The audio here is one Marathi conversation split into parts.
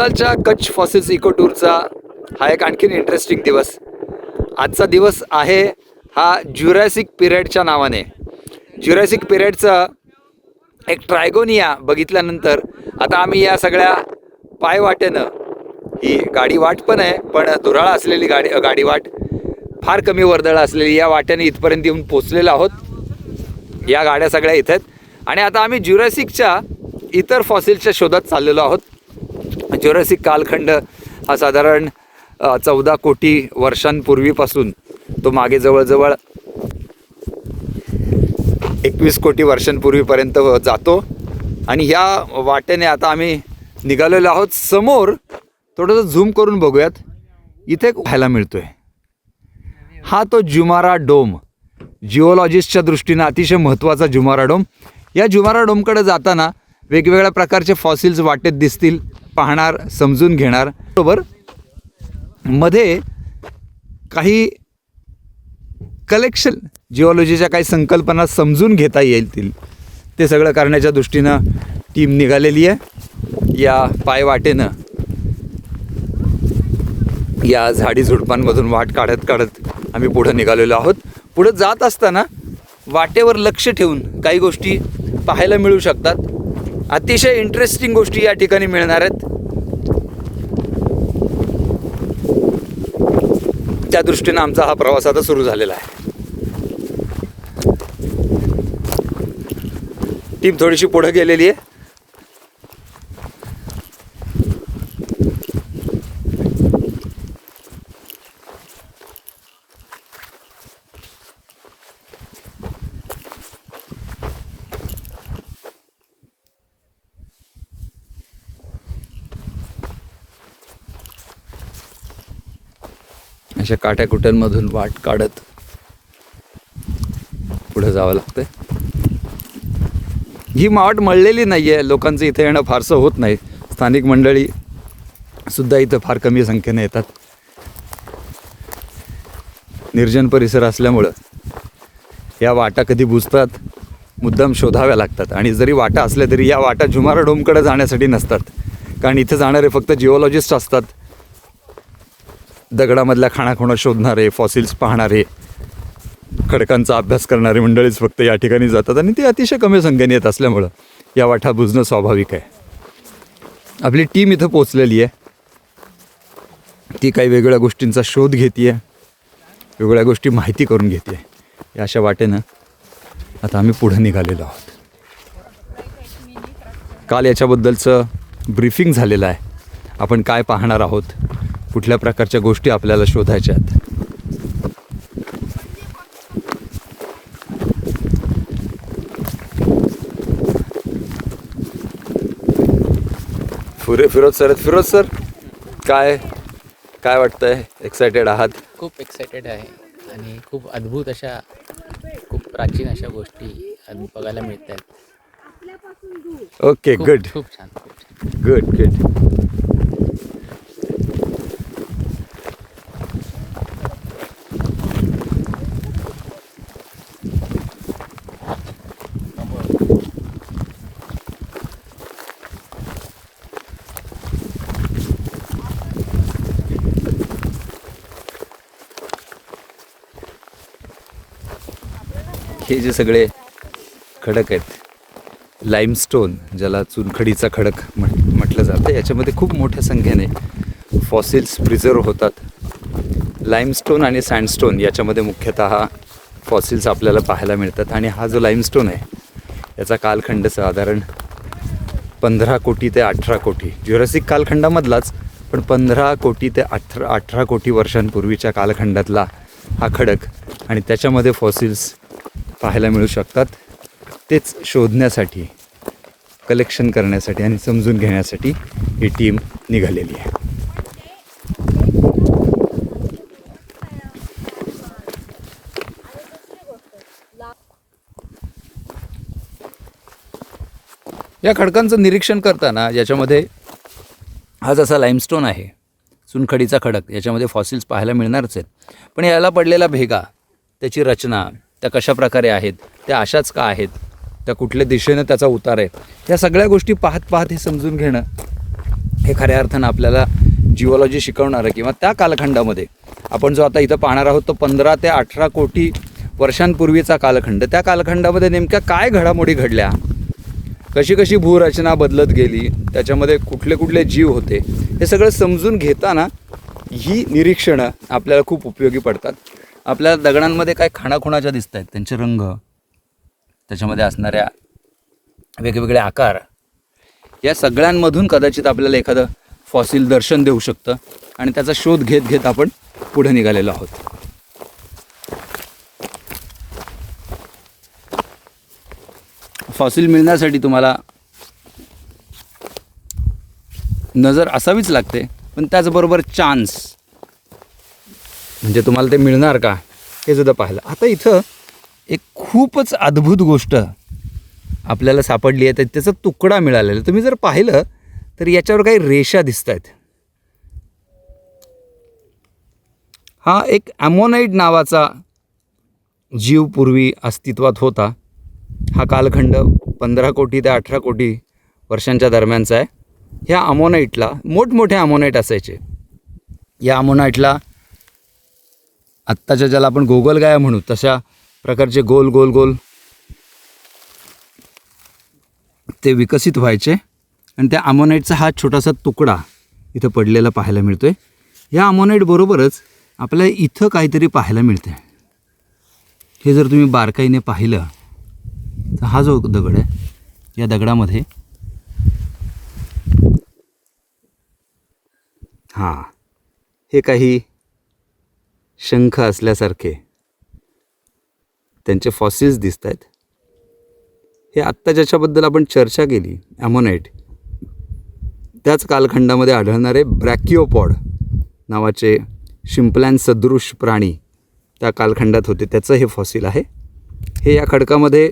भोवतालच्या कच्छ फॉसिल्स इको टूरचा हा एक आणखीन इंटरेस्टिंग दिवस. आजचा दिवस आहे हा ज्युरॅसिक पिरियडच्या नावाने. ज्युरॅसिक पिरियडचा एक ट्रायगोनिया बघितल्यानंतर आता आम्ही या सगळ्या पायवाटेनं ही गाडी वाट पण आहे पण धुराळा असलेली गाडी गाडी वाट फार कमी वर्दळ असलेली या वाट्याने इथपर्यंत येऊन पोचलेलो आहोत. या गाड्या सगळ्या इथं आहेत आणि आता आम्ही ज्युरॅसिकच्या इतर फॉसिल्सच्या शोधात चाललेलो आहोत. ज्युरॅसिक कालखंड हा साधारण चौदा कोटी वर्षांपूर्वीपासून तो मागे जवळजवळ एकवीस कोटी वर्षांपूर्वीपर्यंत जातो. आणि ह्या वाटेने आता आम्ही निघालेलो आहोत. समोर थोडंसं झूम करून बघूयात. इथे पाहायला मिळतो आहे हा तो जुमारा डोम. जिओलॉजिस्टच्या दृष्टीनं अतिशय महत्त्वाचा जुमारा डोम. या जुमारा डोमकडे जाताना वेगवेगळ्या प्रकारचे फॉसिल्स वाटेत दिसतील. पाहणार समजून घेणार. बरोबर? मध्ये काही कलेक्शन जिओलॉजीच्या काही संकल्पना समजून घेता येतील. ते सगळं करण्याच्या दृष्टीनं टीम निघालेली आहे. या पायवाटेनं. या झाडी झुडपांमधून वाट काढत काढत आम्ही पुढं निघालेलो आहोत. पुढं जात असताना वाटेवर लक्ष ठेवून काही गोष्टी पाहायला मिळू शकतात. अतिशय इंटरेस्टिंग गोष्टी या ठिकाणी मिळणार आहेत. त्या दृष्टीनं आमचा हा प्रवास आता सुरू झालेला आहे. टीम थोडीशी पुढे गेलेली आहे. अशा काट्याकुट्यांमधून वाट काढत पुढे जावं लागतंय. ही वाट मळलेली नाही आहे लोकांचं इथे येणं फारसं होत नाही. स्थानिक मंडळी सुद्धा इथं फार कमी संख्येने येतात. निर्जन परिसर असल्यामुळं या वाटा कधी बुजतात मुद्दाम शोधाव्या लागतात. आणि जरी वाटा असल्या तरी या वाटा झुमारा डोमकडे जाण्यासाठी नसतात. कारण इथे जाणारे फक्त जिओलॉजिस्ट असतात. दगडामधल्या खाणाखुणा शोधणारे फॉसिल्स पाहणारे खडकांचा अभ्यास करणारे मंडळीच फक्त या ठिकाणी जातात आणि ते अतिशय कमी संख्येने येत असल्यामुळं या वाटा बुजणं स्वाभाविक आहे. आपली टीम इथं पोचलेली आहे. ती काही वेगवेगळ्या गोष्टींचा शोध घेते आहे वेगवेगळ्या गोष्टी माहिती करून घेते या अशा वाटेनं आता आम्ही पुढं निघालेलो आहोत. काल याच्याबद्दलचं ब्रीफिंग झालेलं आहे. आपण काय पाहणार आहोत? कुठल्या प्रकारच्या गोष्टी आपल्याला शोधायच्या आहेत? फुरे फिरोज सर. फिरोज सर काय काय वाटतंय? एक्सायटेड आहात? खूप एक्सायटेड आहे. आणि खूप अद्भुत अशा खूप प्राचीन अशा गोष्टी बघायला मिळत आहेत ओके गुड खूप छान खूप छान. गुड गुड हे जे सगळे खडक आहेत लाईमस्टोन ज्याला चुनखडीचा खडक म्हट म्हटलं जातं याच्यामध्ये खूप मोठ्या संख्येने फॉसिल्स प्रिझर्व होतात. लाईमस्टोन आणि सँडस्टोन याच्यामध्ये मुख्यतः फॉसिल्स आपल्याला पाहायला मिळतात आणि हा जो लाईमस्टोन आहे याचा कालखंड साधारण पंधरा कोटी ते अठरा कोटी. ज्युरासिक कालखंडामधलाच पण पंधरा कोटी ते अठरा अठरा कोटी वर्षांपूर्वीच्या कालखंडातला हा खडक आणि त्याच्यामध्ये फॉसिल्स पाहायला मिळू शकतात. तेच शोधण्यासाठी कलेक्शन करण्यासाठी आणि समजून घेण्यासाठी ही टीम निघालेली आहे. या खडकांचं निरीक्षण करताना याच्यामध्ये हा जसा लाईमस्टोन आहे. चुनखडीचा खडक याच्यामध्ये फॉसिल्स पाहायला मिळणारच आहेत. पण याला पडलेला भेगा त्याची रचना त्या कशा प्रकारे आहेत त्या अशाच का आहेत त्या कुठल्या दिशेनं त्याचा उतार आहे या सगळ्या गोष्टी पाहत पाहत हे समजून घेणं हे खऱ्या अर्थानं आपल्याला जिओलॉजी शिकवणारं किंवा त्या कालखंडामध्ये आपण जो आता इथं पाहणार आहोत तो पंधरा ते अठरा कोटी वर्षांपूर्वीचा कालखंड. त्या कालखंडामध्ये नेमक्या काय घडामोडी घडल्या? कशी कशी भूरचना बदलत गेली? त्याच्यामध्ये कुठले कुठले जीव होते? हे सगळं समजून घेताना ही निरीक्षणं आपल्याला खूप उपयोगी पडतात. आपल्याला दगडांमध्ये काय खाणाखुणाच्या दिसत आहेत त्यांचे रंग त्याच्यामध्ये असणाऱ्या वेगवेगळे आकार या सगळ्यांमधून कदाचित आपल्याला एखादं फॉसिल दर्शन देऊ शकतं आणि त्याचा शोध घेत घेत आपण पुढे निघालेलो आहोत. फॉसिल मिळण्यासाठी तुम्हाला नजर असावीच लागते पण त्याचबरोबर चान्स म्हणजे तुम्हाला ते मिळणार का? हे सुद्धा पाहिलं. आता इथं एक खूपच अद्भुत गोष्ट आपल्याला सापडली आहे. तर त्याचा तुकडा मिळालेला तुम्ही जर पाहिलं तर याच्यावर काही रेषा दिसत आहेत हा एक ॲमोनाईट नावाचा जीव पूर्वी अस्तित्वात होता. हा कालखंड पंधरा कोटी ते अठरा कोटी वर्षांच्या दरम्यानचा आहे. ह्या अमोनाईटला मोठमोठे अमोनाईट असायचे. या अमोनाईटला आत्ताच्या ज्याला आपण गोगलगाया म्हणू तशा प्रकारचे गोल गोल गोल ते विकसित व्हायचे. आणि त्या अमोनाईटचा हा छोटासा तुकडा इथं पडलेला पाहायला मिळतो आहे या अमोनाईटबरोबरच आपल्याला इथं काहीतरी पाहायला मिळते हे जर तुम्ही बारकाईने पाहिलं तर हा जो दगड आहे या दगडामध्ये हां हे काही शंख असल्यासारखे. त्यांचे फॉसिल्स दिसत आहेत हे आत्ता ज्याच्याबद्दल आपण चर्चा केली ॲमोनाईट त्याच कालखंडामध्ये आढळणारे ब्रॅकिओपॉड नावाचे शिंपल्यान सदृश प्राणी त्या कालखंडात होते. त्याचं हे फॉसिल आहे. हे या खडकामध्ये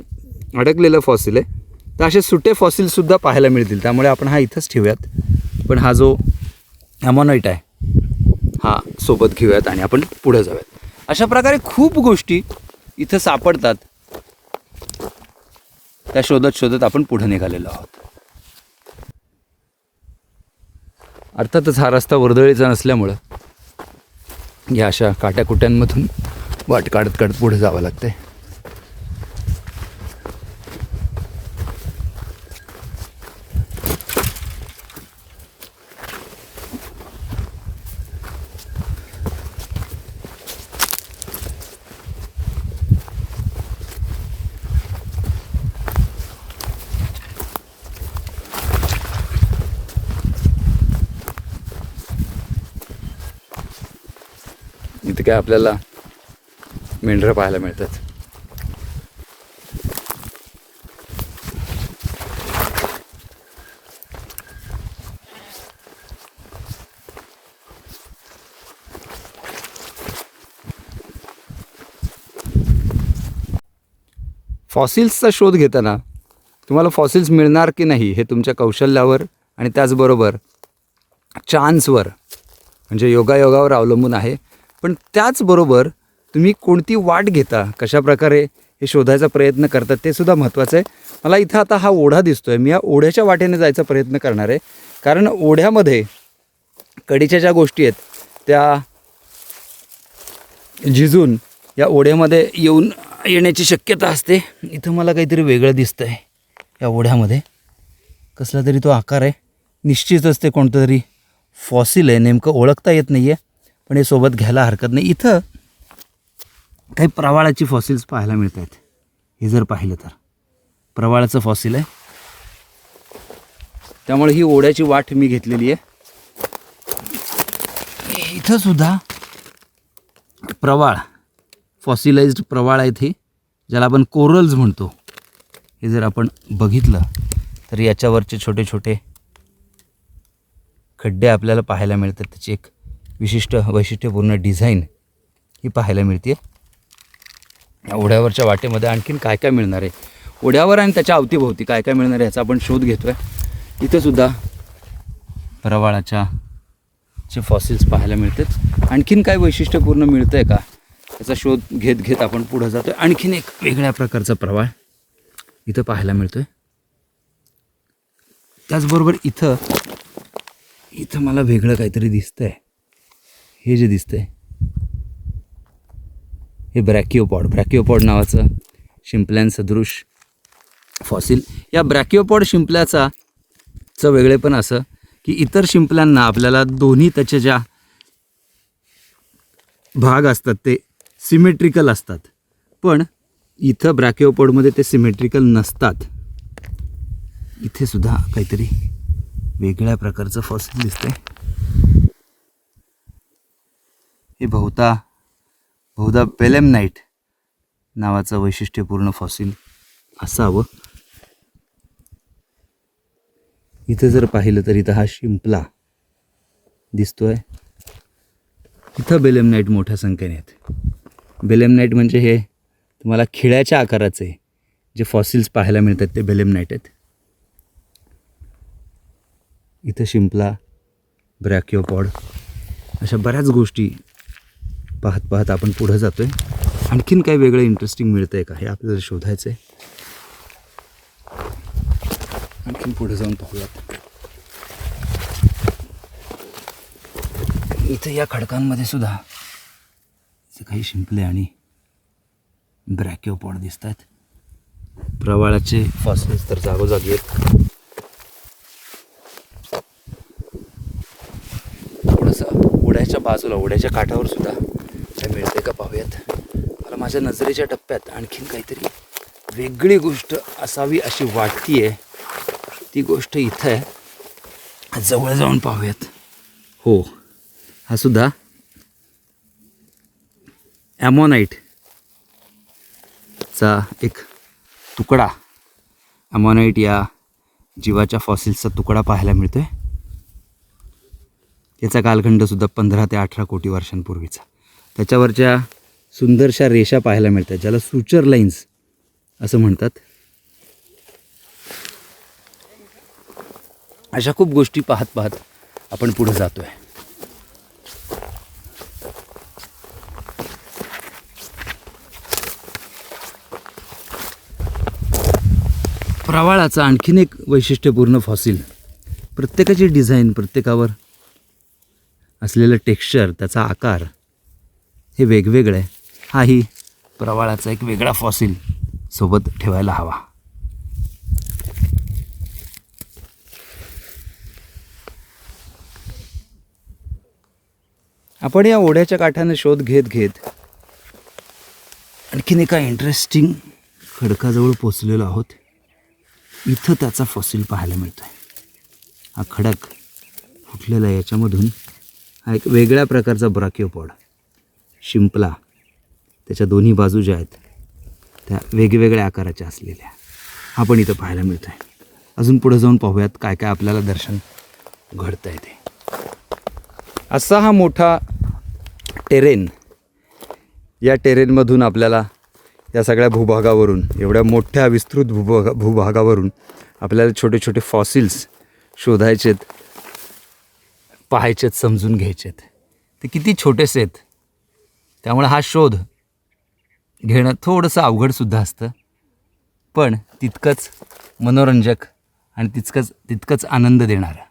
अडकलेलं फॉसिल आहे. तर असे सुटे फॉसिलसुद्धा पाहायला मिळतील. त्यामुळे आपण हा इथंच ठेवूयात. पण हा जो ॲमोनाईट आहे हा सोबत घेऊयात आणि आपण पुढे जाऊयात. अशा प्रकारे खूप गोष्टी इथं सापडतात. त्या शोधत शोधत आपण पुढे निघालेलो आहोत. अर्थातच हा रस्ता वर्दळीचा नसल्यामुळं या अशा काट्याकुट्यांमधून वाट काढत काढत पुढे जावं लागतंय. इथे काय आपल्याला? मेंढरं पाहायला मिळतात. फॉसिल्सचा शोध घेताना तुम्हाला फॉसिल्स मिळणार की नाही हे तुमच्या कौशल्यावर आणि त्याचबरोबर चान्सवर म्हणजे योगायोगावर अवलंबून आहे. पण त्याचबरोबर तुम्ही कोणती वाट घेता? कशा प्रकारे हे शोधायचा प्रयत्न करतात ते सुद्धा महत्त्वाचं आहे. मला इथं आता हा ओढा दिसतो आहे मी या ओढ्याच्या वाटेने जायचा प्रयत्न करणार आहे. कारण ओढ्यामध्ये कडीच्या ज्या गोष्टी आहेत त्या झिजून या ओढ्यामध्ये येऊन येण्याची शक्यता असते. इथं मला काहीतरी वेगळं दिसतं आहे या ओढ्यामध्ये. कसला तरी तो आकार आहे. निश्चितच ते कोणतं तरी फॉसिल आहे. नेमकं ओळखता येत नाही आहे पण हे सोबत घ्यायला हरकत नाही. इथं काही प्रवाळाची फॉसिल्स पाहायला मिळत आहेत हे जर पाहिलं तर. प्रवाळाचं फॉसिल आहे. त्यामुळे ही ओढ्याची वाट मी घेतलेली आहे. इथं सुद्धा प्रवाळ फॉसिलाइज्ड प्रवाळ आहेत हे ज्याला आपण कोरल्स म्हणतो. हे जर आपण बघितलं तर याच्यावरचे छोटे छोटे खड्डे आपल्याला पाहायला मिळतात. त्याची एक विशिष्ट वैशिष्ट्यपूर्ण डिझाईन ही पाहायला मिळते. या ओढ्यावरच्या वाटेमध्ये आणखीन काय काय मिळणार आहे? ओढ्यावर आणि त्याच्या अवतीभोवती काय काय मिळणार आहे याचा आपण शोध घेतो आहे इथंसुद्धा प्रवाळाच्या चे फॉसिल्स पाहायला मिळतात. आणखीन काय वैशिष्ट्यपूर्ण मिळतं आहे का? त्याचा शोध घेत घेत आपण पुढं जातो आहे आणखीन एक वेगळ्या प्रकारचा प्रवाळ इथं पाहायला मिळतो आहे त्याचबरोबर इथं इथं मला वेगळं काहीतरी दिसतं आहे हे जे दिसतंय हे ब्रॅकिओपॉड. ब्रॅकिओपॉड नावाचं शिंपल्यान सदृश फॉसिल या ब्रॅकिओपॉड शिंपल्याचा चं वेगळेपण असं की इतर शिंपल्यांना आपल्याला दोन्ही त्याच्या ज्या भाग असतात ते सिमेट्रिकल असतात. पण इथं ब्रॅकिओपॉडमध्ये ते सिमेट्रिकल नसतात. इथे सुद्धा काहीतरी वेगळ्या प्रकारचं फॉसिल दिसतंय. हे बहुता बहुधा पेलेम नाईट नावाचं वैशिष्ट्यपूर्ण फॉसिल असावं. इथं जर पाहिलं तर इथं हा शिंपला दिसतोय. इथं बेलेम नाईट मोठ्या संख्येने आहेत. बेलेम नाईट म्हणजे हे तुम्हाला खिळ्याच्या आकाराचे जे फॉसिल्स पाहायला मिळतात ते बेलेम नाईट आहेत. इथं शिंपला ब्रॅकिओपॉड अशा बऱ्याच गोष्टी पाहत पाहत आपण पुढं आहे आणखीन काही वेगळं इंटरेस्टिंग मिळतं आहे का? हे आपल्याला शोधायचं आहे आणखीन पुढे जाऊन पाहूयात. इथं या खडकांमध्ये सुद्धा इथे काही शिंपले आणि ब्रॅकिओपॉड दिसत आहेत प्रवाळाचे फॉसिल्स तर जागोजागी आहेत. थोडंसं ओढ्याच्या बाजूला ओढ्याच्या काठावर सुद्धा का पाहूयात मला माझ्या नजरेच्या टप्प्यात आणखीन काहीतरी वेगळी गोष्ट असावी अशी वाटतीये. ती गोष्ट इथं आहे. जवळ जाऊन पाहूयात. हो. हा सुद्धा ॲमोनाईट चा एक तुकडा. ॲमोनाईट या जीवाच्या फॉसिल्सचा तुकडा पाहायला मिळतोय. याचा कालखंडसुद्धा पंधरा ते अठरा कोटी वर्षांपूर्वीचा. त्याच्यावरच्या सुंदरशा रेषा पाहायला मिळतात ज्याला सुचर लाईन्स असं म्हणतात. अशा खूप गोष्टी पाहत पाहत आपण पुढे आहे प्रवाळाचं आणखीन एक वैशिष्ट्यपूर्ण फॉसिल प्रत्येकाची डिझाईन प्रत्येकावर असलेलं टेक्स्चर त्याचा आकार हे वेगवेगळं. आहे हाही प्रवाळाचा एक वेगळा फॉसिल सोबत ठेवायला हवा. आपण या ओढ्याच्या काठाने शोध घेत घेत आणखीन एका इंटरेस्टिंग खडकाजवळ पोचलेलो आहोत. इथं त्याचा फॉसिल पाहायला मिळतो आहे हा खडक फुटलेला याच्यामधून. हा एक वेगळ्या प्रकारचा ब्राकिओपॉड. शिंपला. त्याच्या दोन्ही बाजू ज्या आहेत त्या वेगवेगळ्या आकाराच्या असलेल्या. हा इथं पाहायला मिळतो आहे अजून पुढे जाऊन पाहूयात काय काय आपल्याला दर्शन घडतं आहे ते. असा हा मोठा टेरेन या टेरेनमधून आपल्याला या सगळ्या भूभागावरून एवढ्या मोठ्या विस्तृत भूभागा भूभागावरून आपल्याला छोटे छोटे फॉसिल्स शोधायचेत पाहायचेत समजून घ्यायचेत. ते किती छोटेसे आहेत? त्यामुळे हा शोध घेणं थोडंसं अवघडसुद्धा असतं. पण तितकंच मनोरंजक आणि तितकंच तितकंच आनंद देणारं.